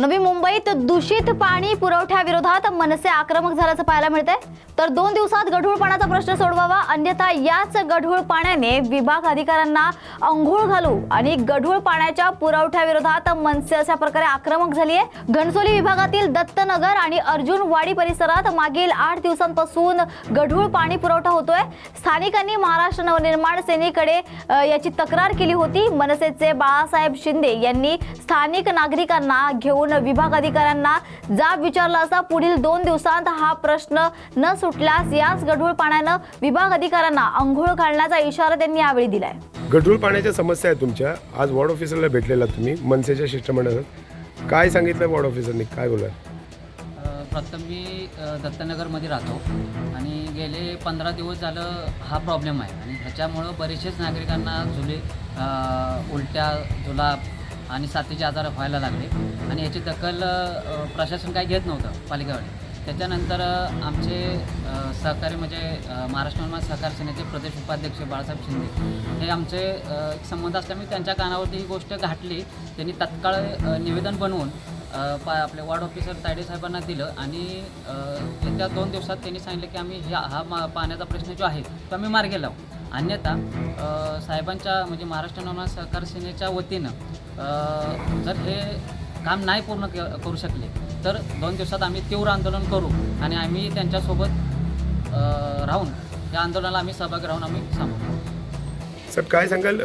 नवी मुंबईत दूषित पाणी पुरवठ्याविरोधात मनसे आक्रमक झाल्याचं पाहायला मिळतंय. तर दोन दिवसात गढूळ पाण्याचा प्रश्न सोडवावा अन्यथा याच गढूळ पाण्याने विभाग अधिकाऱ्यांना अंघोळ घालू आणि गढूळ पाण्याच्या पुरवठ्याविरोधात मनसे अशा प्रकारे आक्रमक झाली आहे घणसोली विभागातील दत्तनगर आणि अर्जुनवाडी परिसरात मागील आठ दिवसांपासून गढूळ पाणी पुरवठा होतोय. स्थानिकांनी महाराष्ट्र नवनिर्माण सेनेकडे याची तक्रार केली होती. मनसेचे बाळासाहेब शिंदे यांनी स्थानिक नागरिकांना घेऊन विभाग अधिकाऱ्यांना जाब विचारला असता पुढील दोन दिवसांत हा प्रश्न न सुटल्यास याच गढूळ पाण्यानं विभाग अधिकाऱ्यांना अंघोळ घालण्याचा इशारा त्यांनी यावेळी दिलाय. गढूळ पाण्याच्या समस्या आहेत तुमच्या. आज वॉर्ड ऑफिसरला भेटलेला तुम्ही मनसेच्या शिष्टमंडळात. काय सांगितलं वॉर्ड ऑफिसरनी? काय बोला प्रथम मी दत्तनगरमध्ये राहतो आणि गेले पंधरा दिवस झालं हा प्रॉब्लेम आहे. आणि ह्याच्यामुळं बरेचसेच नागरिकांना जुले उलट्या जुलाब आणि साथीचे आजार व्हायला लागले. आणि याची दखल प्रशासन काही घेत नव्हतं पालिकेवाले त्याच्यानंतर आमचे सहकारी म्हणजे महाराष्ट्र निर्माण सहकार सेनेचे प्रदेश उपाध्यक्ष बाळासाहेब शिंदे. हे आमचे एक संबंध असल्यामुळे त्यांच्या कानावरती ही गोष्ट गाठली त्यांनी तत्काळ निवेदन बनवून पा आपले वार्ड ऑफिसर तायडे साहेबांना दिलं आणि त्या दोन दिवसात त्यांनी सांगितलं की आम्ही ह्या हा मा पाण्याचा प्रश्न जो आहे तो आम्ही मार्गे लावू. अन्यथा साहेबांच्या म्हणजे महाराष्ट्र नवना सहकार सेनेच्या वतीनं जर हे काम नाही पूर्ण के करू शकले तर दोन दिवसात आम्ही तीव्र आंदोलन करू आणि आम्ही त्यांच्यासोबत राहून या आंदोलनाला आम्ही सहभागी राहून आम्ही सांगू सर काय सांगाल?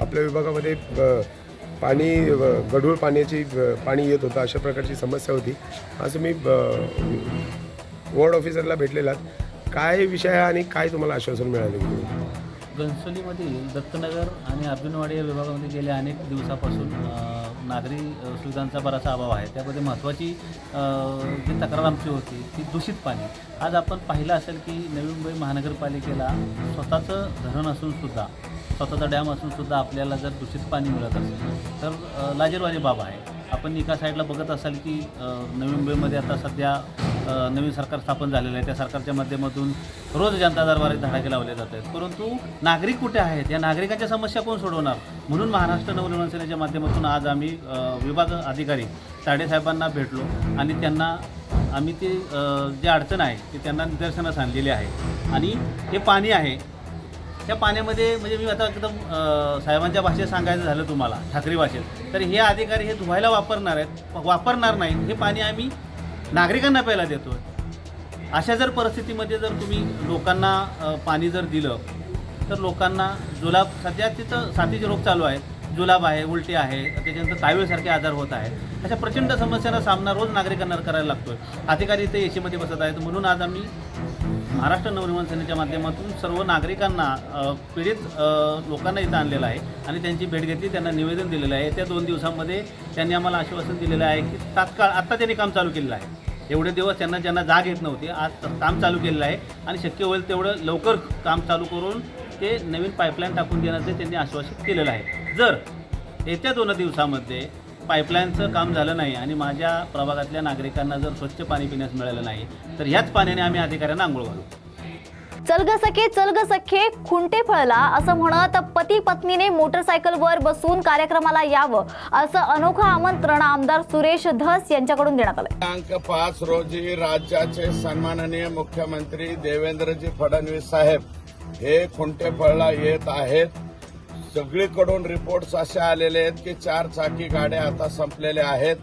आपल्या विभागामध्ये पाणी गढूळ पाण्याची पाणी येत होतं अशा प्रकारची समस्या होती. आज तुम्ही वॉर्ड ऑफिसरला भेटलेलात. काय विषय आहे आणि काय तुम्हाला आश्वासन मिळाले? घनसोलीमधील दत्तनगर आणि अर्जुनवाडी या विभागामध्ये गेल्या अनेक दिवसापासून नागरी सुविधांचा बराचसा अभाव आहे. त्यामध्ये महत्त्वाची जी तक्रार आमची होती ती दूषित पाणी. आज आपण पाहिलं असेल की नवी मुंबई महानगरपालिकेला स्वतःचं धरण असूनसुद्धा स्वतःचा डॅम असूनसुद्धा आपल्याला जर दूषित पाणी मिळत असेल तर अ, बाब आहे. आपण एका साईडला बघत असाल की अ, नवी मुंबईमध्ये आता सध्या नवीन सरकार स्थापन झालेलं आहे. त्या सरकारच्या माध्यमातून रोज जनता दरबारात धडाके लावले जात आहेत. परंतु नागरिक कुठे आहेत? या नागरिकांच्या समस्या कोण सोडवणार? म्हणून महाराष्ट्र नवनिर्माण सेनेच्या माध्यमातून आज आम्ही विभाग अधिकारी ताडेसाहेबांना भेटलो आणि त्यांना आम्ही ते जे अडचण आहे ते त्यांना निदर्शनास आणलेली आहे. आणि हे पाणी आहे. त्या पाण्यामध्ये म्हणजे मी आता एकदम साहेबांच्या भाषेत सांगायचं झालं तुम्हाला ठाकरे भाषेत. तर हे अधिकारी हे धुवायला वापरणार आहेत वापरणार नाही हे पाणी आम्ही नागरिकांना प्यायला देतो अशा जर परिस्थितीमध्ये जर तुम्ही लोकांना पाणी जर दिलं तर लोकांना जुलाब सध्या तिथं साथीचे रोग चालू आहेत. जुलाब आहे उलटी आहे त्याच्यानंतर तावेसारखे आजार होत आहेत. अशा प्रचंड समस्यांना सामना रोज नागरिकांना करायला लागतो अधिकारी इथे एसीमध्ये बसत आहेत. म्हणून आज आम्ही महाराष्ट्र नवनिर्माण सेनेच्या माध्यमातून सर्व नागरिकांना पीडित लोकांना इथं आणलेलं आहे आणि त्यांची भेट घेतली त्यांना निवेदन दिलेलं आहे. त्या दोन दिवसामध्ये त्यांनी आम्हाला आश्वासन दिलेलं आहे की तात्काळ आत्ता त्यांनी काम चालू केलेलं आहे. एवढे दिवस त्यांना ज्यांना जाग येत नव्हती आज काम चालू केलेलं आहे आणि शक्य होईल तेवढं लवकर काम चालू करून ते नवीन पाईपलाईन टाकून देण्याचं त्यांनी आश्वासित केलेलं आहे. जर येत्या दोन दिवसामध्ये पाईपलाईनचं काम झालं नाही आणि माझ्या प्रभागातल्या नागरिकांना जर स्वच्छ पाणी पिण्यास मिळालं नाही तर ह्याच पाण्याने आम्ही अधिकाऱ्यांना आंघोळ घालू. चल ग सखे चल ग सखे खुंटे फळला असं म्हणत पती पत्नीने मोटरसायकलवर बसून कार्यक्रमाला यावं असं अनोखं आमंत्रण आमदार सुरेश धस यांच्याकडून देण्यात आलंय. दिनांक पाच रोजी राज्याचे सन्माननीय मुख्यमंत्री देवेंद्रजी फडणवीस साहेब हे खुंटेफळला येत आहेत. सगळीकडून रिपोर्ट्स असे आलेले आहेत की चार चाकी गाड्या आता संपलेल्या आहेत.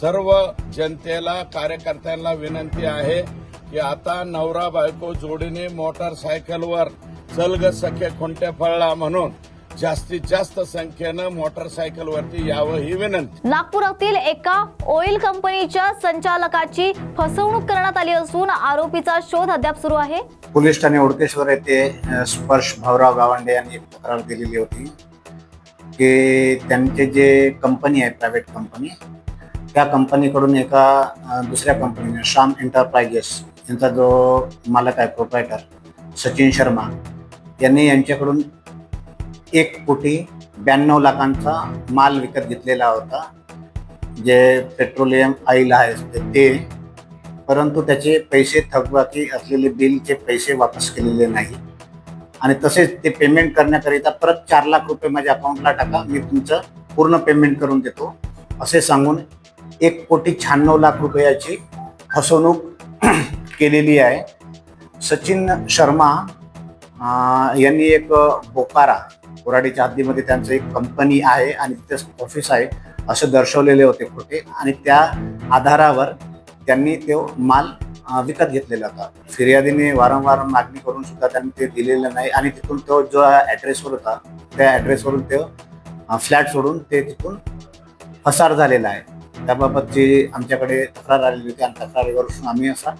सर्व जनतेला कार्यकर्त्यांना विनंती आहे की आता नवरा बायको जोडीने मोटरसायकलवर चलग सखे खुंटे फळला म्हणून जास्तीत जास्त संख्येनं मोटरसायकलवरती यावं ही विनंती. नागपुरातील एका ऑइल कंपनीच्या संचालकाची फसवणूक करण्यात आली असून आरोपीचा शोध अद्याप सुरू आहे. पोलीस ठाणे ओडकेश्वर येथे स्पर्श भाऊराव गावंडे यांनी तक्रार दिलेली होती की त्यांचे जे कंपनी आहे प्रायव्हेट कंपनी त्या कंपनीकडून एका दुसऱ्या कंपनीने श्याम एंटरप्राइजेस यांचा जो मालक आहे प्रोप्रायटर सचिन शर्मा यांनी यांच्याकडून एक कोटी ब्याण्णव लाखांचा माल विकत घेतलेला होता. जे पेट्रोलियम ऑइल आहे ते परंतु त्याचे पैसे थकबाकी असलेले बिलचे पैसे वापस केलेले नाही. आणि तसेच ते पेमेंट करण्याकरिता परत चार लाख रुपये माझ्या अकाउंटला टाका. मी तुमचं पूर्ण पेमेंट करून देतो. असे सांगून एक कोटी शहाण्णव लाख रुपयाची फसवणूक केलेली आहे. सचिन शर्मा यांनी एक बोकारा कोराडीच्या हद्दीमध्ये त्यांचं एक कंपनी आहे आणि तिथे ऑफिस आहे असं दर्शवलेले होते खोटे. आणि त्या आधारावर त्यांनी तो माल विकत घेतलेला होता. फिर्यादीने वारंवार मागणी करून सुद्धा त्यांनी ते दिलेलं नाही. आणि तिथून तो जो ॲड्रेसवर होता त्या ॲड्रेसवरून तो फ्लॅट सोडून ते तिथून फसार झालेला आहे. त्याबाबतची आमच्याकडे तक्रार आलेली होती आणि तक्रारीवरून आम्ही असा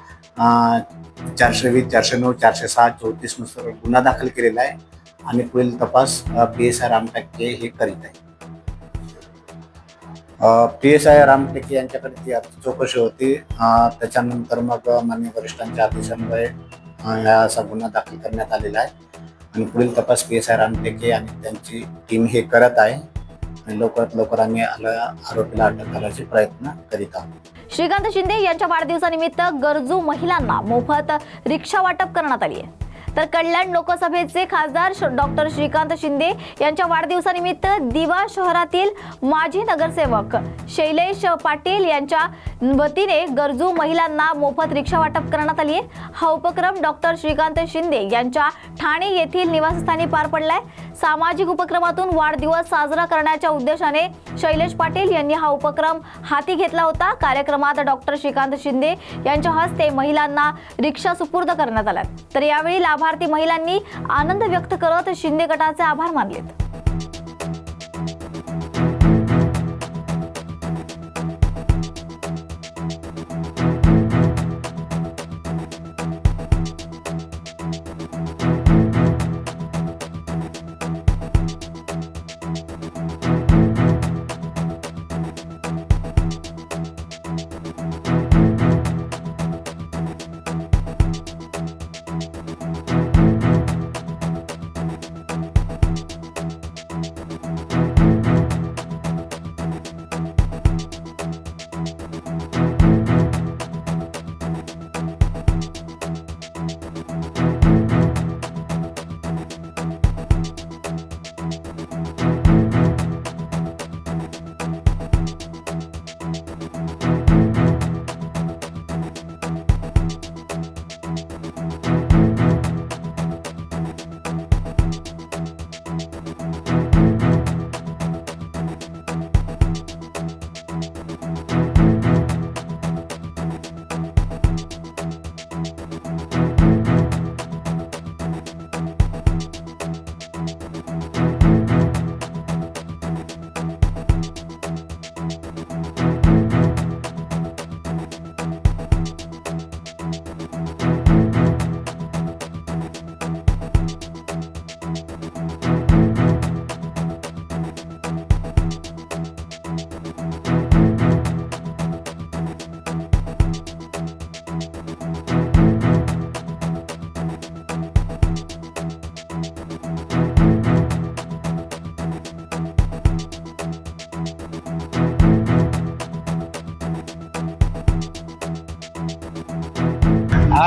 चारशे वीस चारशे नऊ चारशे सहा चौतीसनुसार गुन्हा दाखल केलेला आहे. आणि पुढील तपास पी एस आय रामटेके हे करीत आहे. पी एस आय रामटेके यांच्याकडे ती आता चौकशी होती. त्याच्यानंतर मग मान्य वरिष्ठांच्या आदेशान्वये या हा असा गुन्हा दाखल करण्यात आलेला आहे. आणि पुढील तपास पी एस आय रामटेके आणि त्यांची टीम हे करत आहे. आणि लवकरात लवकर आम्ही आरोपीला अटक करण्याचे प्रयत्न करीत आहोत. श्रीकांत शिंदे यांच्या वाढदिवसानिमित्त गरजू महिलांना मोफत रिक्षा वाटप करण्यात आली आहे. तर कल्याण लोकसभेचे खासदार श- डॉक्टर श्रीकांत शिंदे यांच्या वाढदिवसानिमित्त दिवा शहरातील माजी नगरसेवक शैलेश पाटील यांच्या वतीने गरजू महिलांना मोफत रिक्षा वाटप करण्यात आली आहे. हा उपक्रम डॉक्टर श्रीकांत शिंदे यांच्या ठाणे येथील निवासस्थानी पार पडलाय. सामाजिक उपक्रमातून वाढदिवस साजरा करण्याच्या उद्देशाने शैलेश पाटील यांनी हा उपक्रम हाती घेतला होता. कार्यक्रमात डॉक्टर श्रीकांत शिंदे यांच्या हस्ते महिलांना रिक्षा सुपूर्द करण्यात आल्या तर यावेळी लाभार्थी महिलांनी आनंद व्यक्त करत शिंदे गटाचे आभार मानलेत.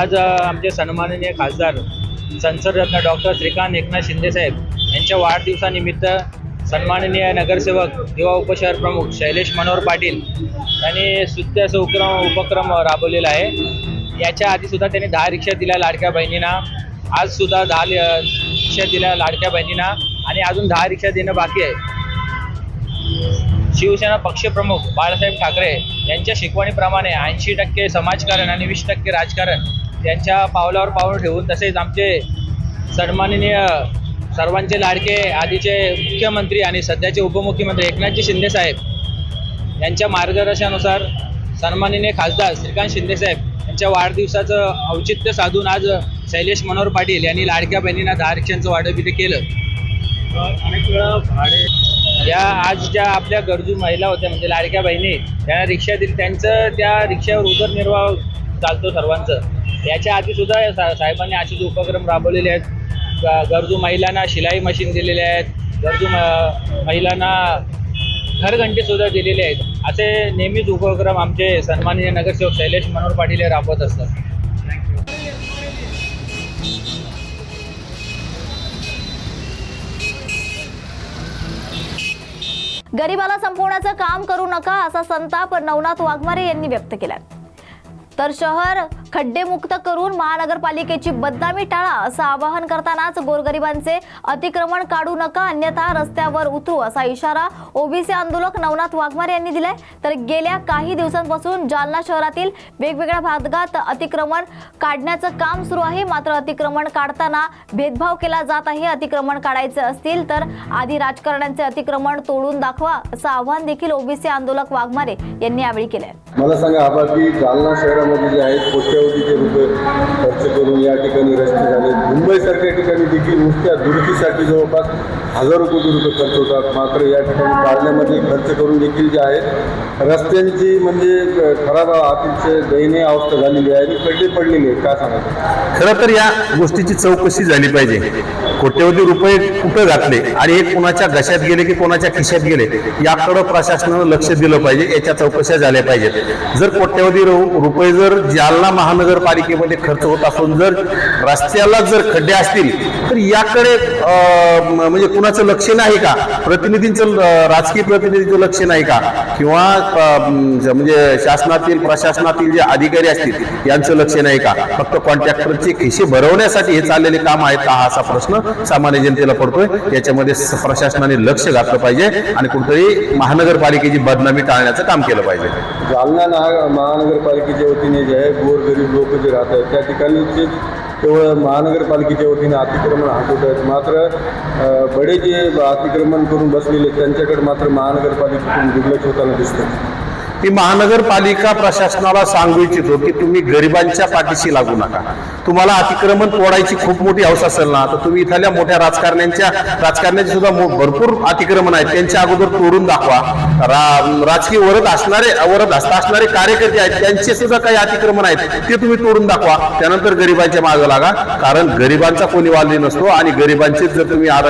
आज आमचे सन्माननीय खासदार संसदरत्न डॉक्टर श्रीकांत एकनाथ शिंदेसाहेब यांच्या वाढदिवसानिमित्त सन्माननीय नगरसेवक किंवा उपशहर प्रमुख शैलेश मनोहर पाटील यांनी स्तुत्य उपक्रम उपक्रम राबवलेला आहे. याच्या आधीसुद्धा त्यांनी दहा रिक्षा दिल्या लाडक्या बहिणींना. आजसुद्धा दहा रिक्षा दिल्या लाडक्या बहिणींना आणि अजून दहा रिक्षा देणं बाकी आहे. शिवसेना पक्षप्रमुख बाळासाहेब ठाकरे यांच्या शिकवणीप्रमाणे ऐंशी टक्के समाजकारण आणि वीस टक्के राजकारण यांच्या पावलावर पाऊल ठेवून तसेच आमचे सन्माननीय सर्वांचे लाडके आधीचे मुख्यमंत्री आणि सध्याचे उपमुख्यमंत्री एकनाथजी शिंदेसाहेब यांच्या मार्गदर्शनानुसार सन्माननीय खासदार श्रीकांत शिंदेसाहेब यांच्या वाढदिवसाचं औचित्य साधून आज शैलेश मनोहर पाटील यांनी लाडक्या बहिणींना दहा रिक्षांचं वाटप इथे केलं. अनेक वेळा भाडे या आज ज्या आपल्या गरजू महिला होत्या म्हणजे लाडक्या बहिणी त्यांना रिक्षा दिली. त्यांचं त्या रिक्षावर उदरनिर्वाह चालतो सर्वांचं. याच्या आधी सुद्धा सा साहेबांनी असेच उपक्रम राबवलेले आहेत. गरजू महिलांना शिलाई मशीन दिलेले आहेत. गरजू म- महिलांना घरघंटी सुद्धा दिलेले आहेत. असे नेहमीच उपक्रम आमचे सन्माननीय नगरसेवक शैलेश मनोहर पाटील हे राबवत असतात. गरिबाला संपवण्याचं काम करू नका असा संताप नवनाथ वाघमारे यांनी व्यक्त केला तर शहर खड्डेमुक्त करून महानगरपालिकेची बदनामी टाळा असं आवाहन करतानाच गोरगरिबांचे अतिक्रमण काढू नका अन्यथा रस्त्यावर उतरू असा इशारा ओबीसी आंदोलक नवनाथ वाघमारे यांनी दिलाय. तर गेल्या काही दिवसांपासून जालना शहरातील वेगवेगळ्या भागात अतिक्रमण काढण्याचं काम सुरू आहे. मात्र अतिक्रमण काढताना भेदभाव केला जात आहे. अतिक्रमण काढायचे असतील तर आधी राजकारण्यांचे अतिक्रमण तोडून दाखवा असं आव्हान देखील ओबीसी आंदोलक वाघमारे यांनी यावेळी केलंय. मला सांगा की जालना शहरामध्ये जे आहेत कोट्यवधीचे रुपये खर्च करून या ठिकाणी रस्ते झाले. मुंबईसारख्या ठिकाणी देखील नुसत्या दुरुस्तीसाठी जवळपास हजारो कोटी रुपये खर्च होतात. मात्र या ठिकाणी काढण्यामध्ये खर्च करून देखील जे आहे रस्त्यांची म्हणजे खराब अतिशय दयनीय अवस्था झालेली आहे आणि खड्डे पडलेले आहेत काय सांगायचं खरं तर या गोष्टीची चौकशी झाली पाहिजे. कोट्यवधी रुपये कुठं घातले? आणि हे कोणाच्या घशात गेले की कोणाच्या खिशात गेले? याकडं प्रशासनानं लक्ष दिलं पाहिजे याच्या चौकशा झाल्या पाहिजेत. जर कोट्यवधी रु- रुपये जर जालना महानगरपालिकेमध्ये खर्च होत असून जर रस्त्याला जर खड्डे असतील तर याकडे म्हणजे कुणाचं लक्ष नाही का? प्रतिनिधींचं राजकीय प्रतिनिधीचं लक्ष नाही का? किंवा म्हणजे शासनातील प्रशासनातील जे अधिकारी असतील यांचं लक्ष नाही का? फक्त कॉन्ट्रॅक्टरचे खिशे भरवण्यासाठी हे चाललेले काम आहेत का? हा असा प्रश्न सामान्य जनतेला पडतोय. याच्यामध्ये प्रशासनाने लक्ष घातलं पाहिजे आणि कुठेतरी महानगरपालिकेची बदनामी टाळण्याचं काम केलं पाहिजे. जालना महानगरपालिकेच्या वतीने जे आहे गोरगरीब लोक जे राहतात त्या ठिकाणी केवळ महानगरपालिकेच्या वतीने अतिक्रमण हाकवत आहेत. मात्र बडे जे अतिक्रमण करून बसलेले त्यांच्याकडे मात्र महानगरपालिकेकडून दुर्लक्ष होताना दिसतं मी महानगरपालिका प्रशासनाला सांगू इच्छितो की तुम्ही गरिबांच्या पाठीशी लागू नका. तुम्हाला अतिक्रमण तोडायची खूप मोठी हौस असेल ना तर तुम्ही इथल्या मोठ्या राजकारण्यांच्या राजकारण्याचे सुद्धा भरपूर अतिक्रमण आहेत. त्यांच्या अगोदर तोडून दाखवा. रा- राजकीय वरद असणारे वरद असणारे कार्यकर्ते आहेत. त्यांचे सुद्धा काही अतिक्रमण आहेत. ते तुम्ही तोडून दाखवा. त्यानंतर गरिबांच्या मागे लागा. कारण गरिबांचा कोणी वाली नसतो आणि गरिबांचे जर तुम्ही आर-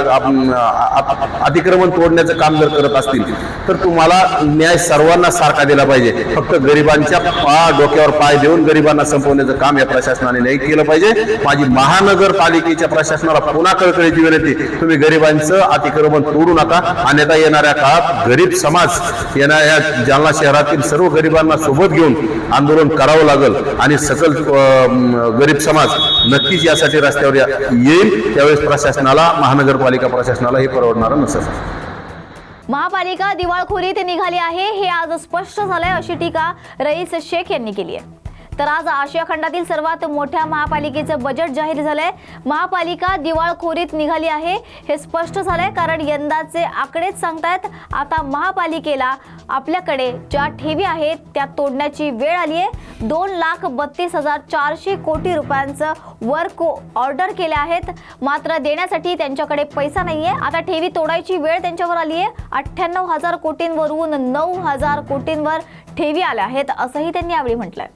अतिक्रमण तोडण्याचं काम जर करत असतील तर तुम्हाला न्याय सर्वांना सारखा दिला पाहिजे. फक्त गरिबांच्या पा- डोक्यावर पाय देऊन गरिबांना संपवण्याचं काम या प्रशासनाने नाही केलं पाहिजे. माझी महानगरपालिकेच्या प्रशासनाला पुन्हा कळकळीची विनंती तुम्ही गरिबांचं अतिक्रमण तोडू नका. अन्यथा येणाऱ्या काळात गरीब समाज येणाऱ्या जालना शहरातील सर्व गरिबांना सोबत घेऊन आंदोलन करावं लागेल आणि सकल गरीब समाज नक्कीच यासाठी रस्त्यावर या- येईल. त्यावेळेस प्रशासनाला महानगरपालिका प्रशासनाला हे परवडणारं नसेल. महापालिका दिवाळखोरीत निघाली आहे हे आज स्पष्ट झालंय अशी टीका रईस शेख यांनी केली आहे. तर आज आशिया खंडातील सर्वात मोठ्या महापालिकेचं बजेट जाहीर झालंय. महापालिका दिवाळखोरीत निघाली आहे. हे स्पष्ट झालंय कारण यंदाचे आकडेच सांगतायत आता महापालिकेला आपल्याकडे ज्या ठेवी आहेत त्या तोडण्याची वेळ आली आहे. दोन लाख बत्तीस हजार चारशे कोटी रुपयांचं वर्क ऑर्डर केले आहेत. मात्र देण्यासाठी त्यांच्याकडे पैसा नाही आहे आता ठेवी तोडायची वेळ त्यांच्यावर आली आहे. अठ्ठ्याण्णव हजार कोटींवरून नऊ हजार कोटींवर ठेवी आल्या आहेत असंही त्यांनी यावेळी म्हटलंय.